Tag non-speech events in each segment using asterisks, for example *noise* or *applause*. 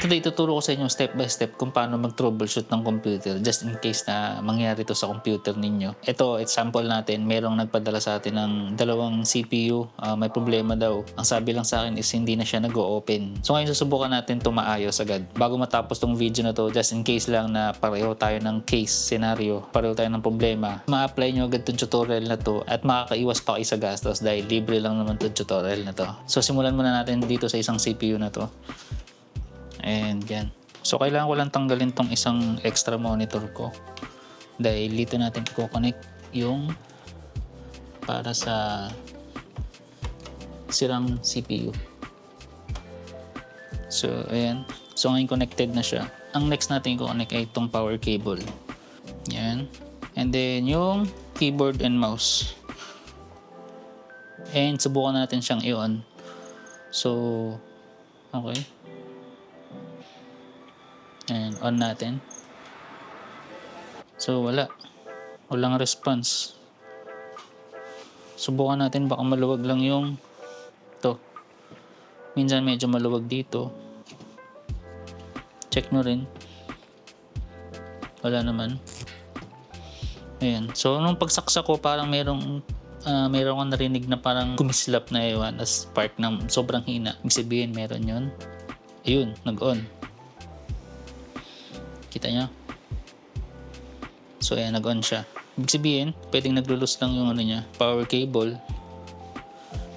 today, tuturo ko sa inyo step by step kung paano mag-troubleshoot ng computer just in case na mangyari to sa computer ninyo. Ito, example natin, merong nagpadala sa atin ng dalawang CPU. ah, may problema daw. Ang sabi lang sa akin is hindi na siya nag-open. So ngayon susubukan natin to maayos agad. Bago matapos tong video na to, just in case lang na pareho tayo ng case scenario, pareho tayo ng problema, ma-apply nyo agad tong tutorial na to at makakaiwas pa kayo sa gastos dahil libre lang naman tong tutorial na to. So simulan muna natin dito sa isang CPU na to. And yan. So kailangan ko lang tanggalin tong isang extra monitor ko. Dahil dito natin i-connect yung para sa sirang CPU. So ayan. So ngayon connected na siya. Ang next natin i-connect ay itong power cable. Yan. And then yung keyboard and mouse. And subukan natin siyang i-on. So, okay. On natin. So wala. Walang response. Subukan natin baka maluwag lang yung to. Minsan medyo maluwag dito. Check nyo rin. Wala naman. Ayan. So nung pagsaksak ko parang merong ah, meron akong narinig na parang kumislap na ewan as part ng sobrang hina. Ibig sabihin meron yun. Ayun, nag-on. Kita nyo? So ayan, nag-on siya. Ibig sabihin, pwedeng naglulus lang yung ano niya, power cable.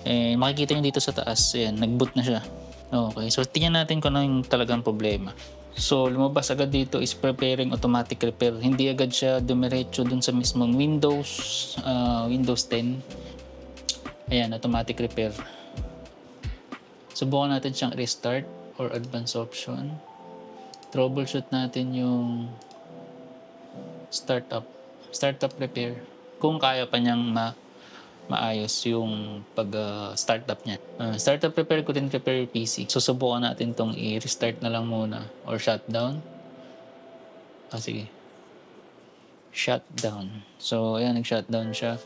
Eh, makikita nyo dito sa taas, ayan, nag-boot na siya. Okay, so tingnan natin kung ano yung talagang problema. So, lumabas agad dito is preparing automatic repair. Hindi agad siya dumiretso dun sa mismong Windows, ah, Windows 10. Ayan, automatic repair. Subukan natin siyang restart or advanced option troubleshoot natin yung startup startup repair kung kaya pa niyang ma maayos yung pag uh, startup niya. Uh, startup repair ko din repair PC. Susubukan natin tong i-restart na lang muna or shutdown. Ah, sige. Shutdown. So, ayan, nag-shutdown siya.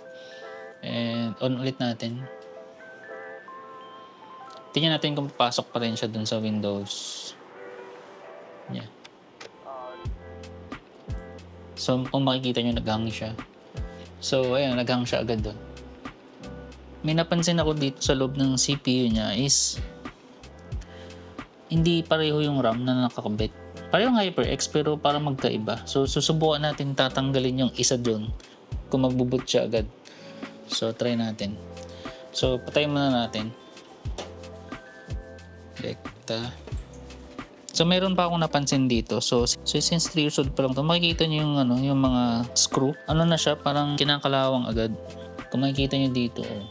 And on ulit natin. Tingnan natin kung papasok pa rin siya dun sa Windows. Yeah. So, kung makikita nyo, naghang siya. So, ayan, naghang siya agad doon. May napansin ako dito sa loob ng CPU niya is hindi pareho yung RAM na nakakabit. Pareho ng HyperX pero para magkaiba. So, susubukan natin tatanggalin yung isa doon kung magbubut siya agad. So, try natin. So, patayin muna natin. Rekta. So meron pa akong napansin dito. So, so since 3 years old pa lang to, makikita niyo yung ano, yung mga screw. Ano na siya, parang kinakalawang agad. Kung makikita niyo dito, oh.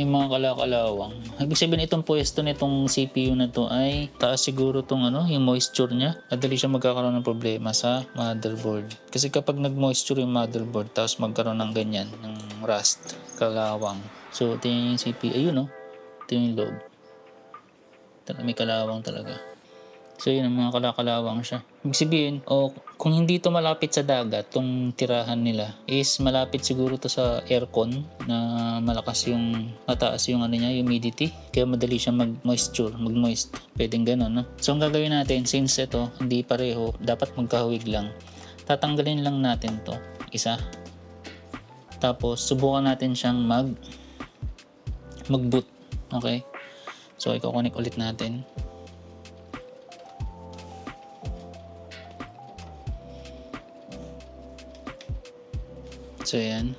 Yung mga kalakalawang. Ibig sabihin itong pwesto nitong CPU na to ay taas siguro tong ano, yung moisture niya. Madali siya magkakaroon ng problema sa motherboard. Kasi kapag nag-moisture yung motherboard tapos magkaroon ng ganyan, ng rust, kalawang. So ito yung CPU, ayun oh. Ito yung loob. May kalawang talaga. So yun, ang mga kalakalawang siya. Ibig sabihin, o kung hindi to malapit sa dagat, tong tirahan nila, is malapit siguro to sa aircon na malakas yung, mataas yung ano niya, humidity. Kaya madali siya mag-moisture, mag-moist. Pwedeng ganun, no? So ang gagawin natin, since ito, hindi pareho, dapat magkahawig lang. Tatanggalin lang natin to, isa. Tapos, subukan natin siyang mag mag-boot. Okay? So, i-connect ulit natin. So, ayan.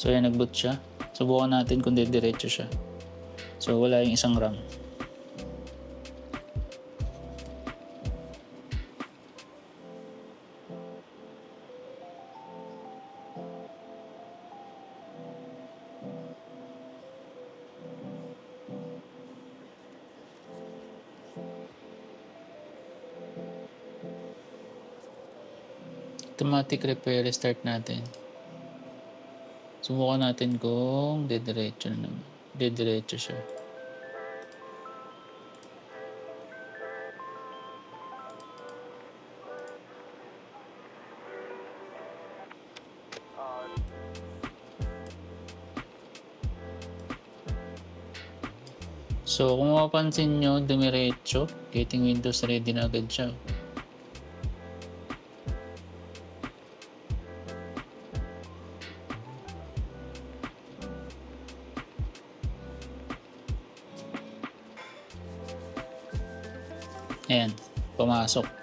So, ayan, nag-boot siya. Subukan natin kung didiretso siya. So, wala yung isang RAM. Automatic repair start natin. Subukan natin kung didiretso na naman. Didiretso siya. So, kung mapapansin nyo, dumiretso. Getting Windows ready na agad siya. Ayan, pumasok.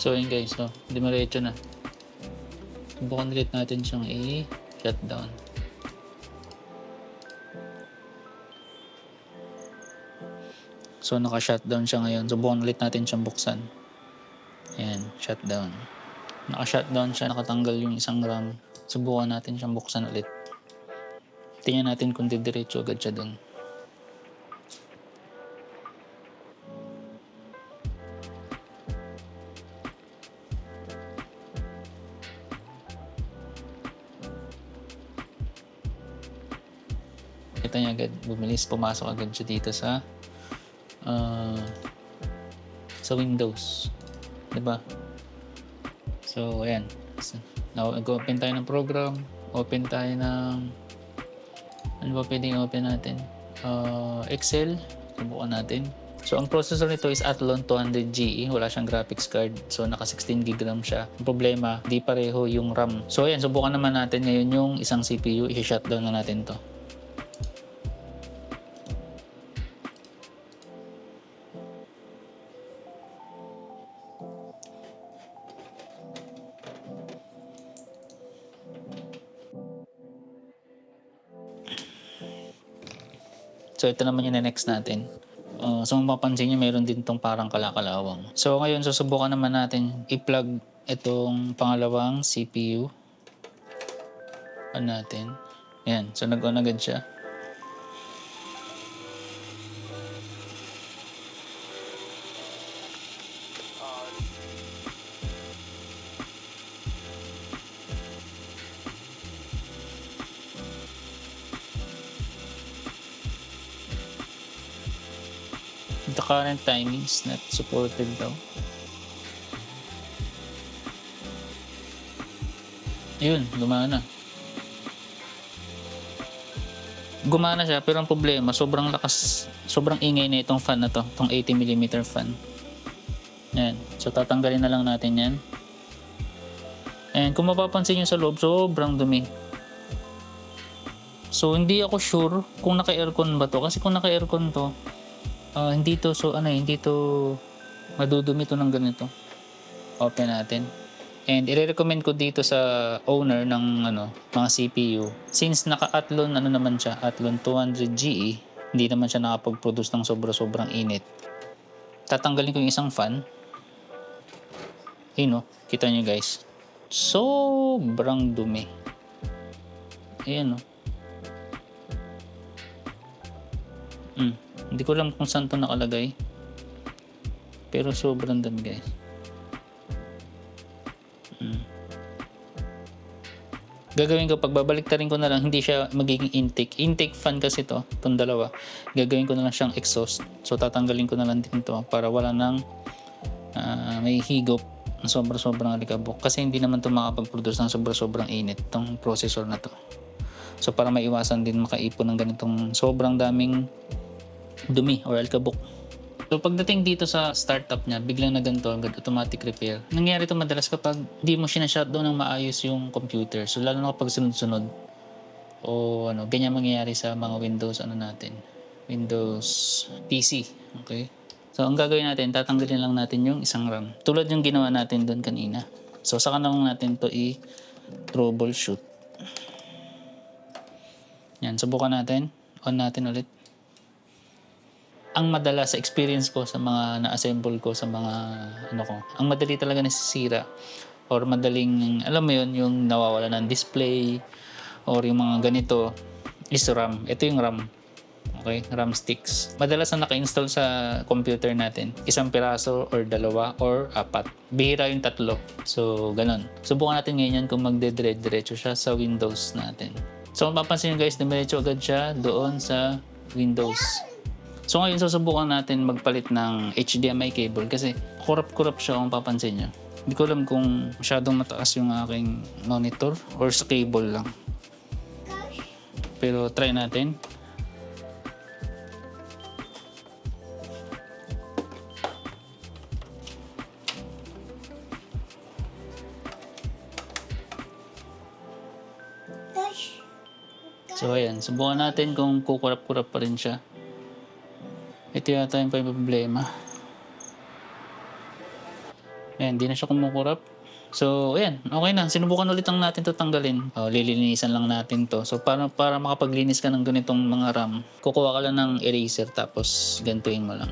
So yun guys, so dumiretso na. Subukan ulit natin siyang i-shutdown. So naka-shutdown siya ngayon. Subukan ulit natin siyang buksan. Ayan, shutdown. Naka-shutdown siya, nakatanggal yung isang RAM. Subukan natin siyang buksan ulit. Tingnan natin kung didiretso agad siya dun. Kita niya agad, bumilis, pumasok agad siya dito sa ah, sa Windows. 'Di ba? So, ayan. Now, nag-open tayo ng program. Open tayo ng ano ba pwedeng open natin? Ah, Excel. Subukan natin. So, ang processor nito is Athlon 200GE. E. Wala siyang graphics card. So, naka 16 GB RAM siya. Ang problema, di pareho yung RAM. So, ayan. Subukan naman natin ngayon yung isang CPU. I-shutdown na natin to. So ito naman yung next natin. Uh, so mapapansin nyo meron din tong parang kalakalawang. So ngayon susubukan naman natin i-plug itong pangalawang CPU. On natin. Ayan. So nag-on agad siya. Current timing is not supported daw. Ayun, gumana. Gumana siya, pero ang problema, sobrang lakas, sobrang ingay na itong fan na to, itong 80mm fan. Ayan. So, tatanggalin na lang natin yan. And kung mapapansin nyo sa loob, sobrang dumi. So, hindi ako sure kung naka-aircon ba to. Kasi kung naka-aircon to, Ah, hindi to so ano eh, hindi to madudumi to ng ganito. Open natin. And i-recommend ko dito sa owner ng ano, mga CPU. Since naka-Athlon ano naman siya, Athlon 200GE, E, hindi naman siya nakapag-produce ng sobra-sobrang init. Tatanggalin ko yung isang fan. Ayun no, kita nyo guys. Sobrang dumi. Ayan no. Hindi ko alam kung saan to nakalagay. Pero sobrang dami guys. Mm. Gagawin ko, pagbabalik rin ko na lang, hindi siya magiging intake. Intake fan kasi to, itong dalawa. Gagawin ko na lang siyang exhaust. So tatanggalin ko na lang din to para wala nang ah, may higop na sobra-sobrang alikabok. Kasi hindi naman to makapag-produce ng sobra-sobrang init itong processor na to. So para maiwasan din makaipon ng ganitong sobrang daming dumi or alkabok. So pagdating dito sa startup niya, biglang na ganito, agad automatic repair. Nangyayari ito madalas kapag di mo siya na-shutdown ng maayos yung computer. So lalo na kapag sunod-sunod o ano, ganyan mangyayari sa mga Windows ano natin. Windows PC. Okay? So ang gagawin natin, tatanggalin lang natin yung isang RAM. Tulad yung ginawa natin doon kanina. So saka na lang natin to i-troubleshoot. Yan, subukan natin. On natin ulit ang madala sa experience ko sa mga na-assemble ko sa mga ano ko, ang madali talaga nasisira or madaling, alam mo yun, yung nawawala ng display or yung mga ganito is RAM. Ito yung RAM. Okay? RAM sticks. Madalas na naka-install sa computer natin. Isang piraso or dalawa or apat. Bihira yung tatlo. So, ganun. Subukan natin ngayon yan kung magde-diretso siya sa Windows natin. So, mapapansin nyo guys, dumiretso agad siya doon sa Windows. So ngayon susubukan natin magpalit ng HDMI cable kasi kurap-kurap siya kung papansin nyo. Hindi ko alam kung masyadong mataas yung aking monitor or sa cable lang. Pero try natin. So ayan, subukan natin kung kukurap-kurap pa rin siya. Ito yata yung problema. Ayan, di na siya kumukurap. So, ayan, okay na. Sinubukan ulit lang natin to tanggalin. Oh, lilinisan lang natin to. So, para, para makapaglinis ka ng ganitong mga RAM, kukuha ka lang ng eraser tapos gantuin mo lang.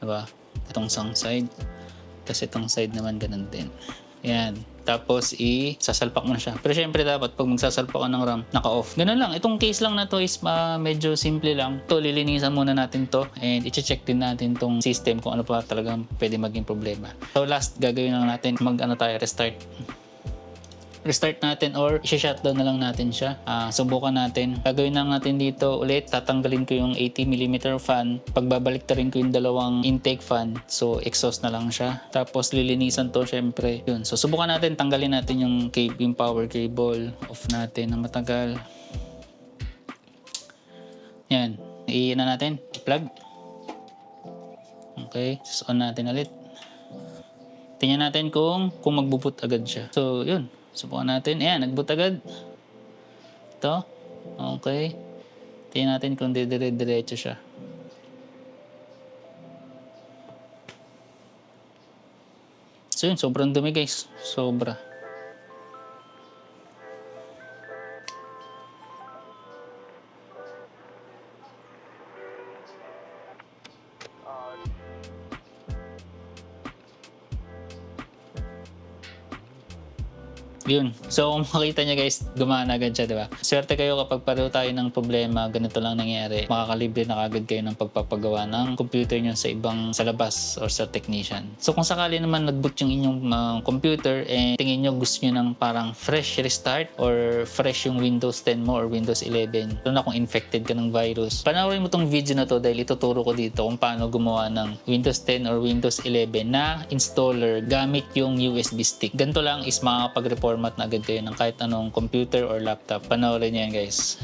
Diba? Itong isang side. Tapos itong side naman ganun din. Ayan. Tapos i-sasalpak mo na siya. Pero syempre dapat pag magsasalpak ka ng RAM, naka-off. Ganun lang. Itong case lang na to is ma medyo simple lang. To lilinisan muna natin to and i-check din natin tong system kung ano pa talagang pwede maging problema. So last gagawin lang natin mag ano tayo restart restart natin or i-shutdown na lang natin siya. Ah, subukan natin. Gagawin lang natin dito ulit. Tatanggalin ko yung 80mm fan. Pagbabalik rin ko yung dalawang intake fan. So, exhaust na lang siya. Tapos, lilinisan to syempre. Yun. So, subukan natin. Tanggalin natin yung, cable, yung power cable. Off natin na matagal. Yan. Iyan na natin. Plug. Okay. Sus on natin ulit. Tingnan natin kung kung magbubut agad siya. So, yun. Subukan natin. Ayan, nagbut agad. Ito. Okay. Tingnan natin kung didire-diretso siya. So yun, sobrang dumi guys. Sobra. Yun. So, kung *laughs* makita niya guys, gumana agad siya, di ba? Swerte kayo kapag pareho tayo ng problema, ganito lang nangyari. Makakalibre na agad kayo ng pagpapagawa ng computer niyo sa ibang, sa labas or sa technician. So, kung sakali naman nag-boot yung inyong uh, computer and tingin nyo gusto nyo ng parang fresh restart or fresh yung Windows 10 mo or Windows 11, lalo na kung infected ka ng virus, panoorin mo tong video na to dahil ituturo ko dito kung paano gumawa ng Windows 10 or Windows 11 na installer gamit yung USB stick. Ganito lang is makakapag-reformat na agad kayo ng kahit anong computer or laptop. Panoorin nyo yan guys.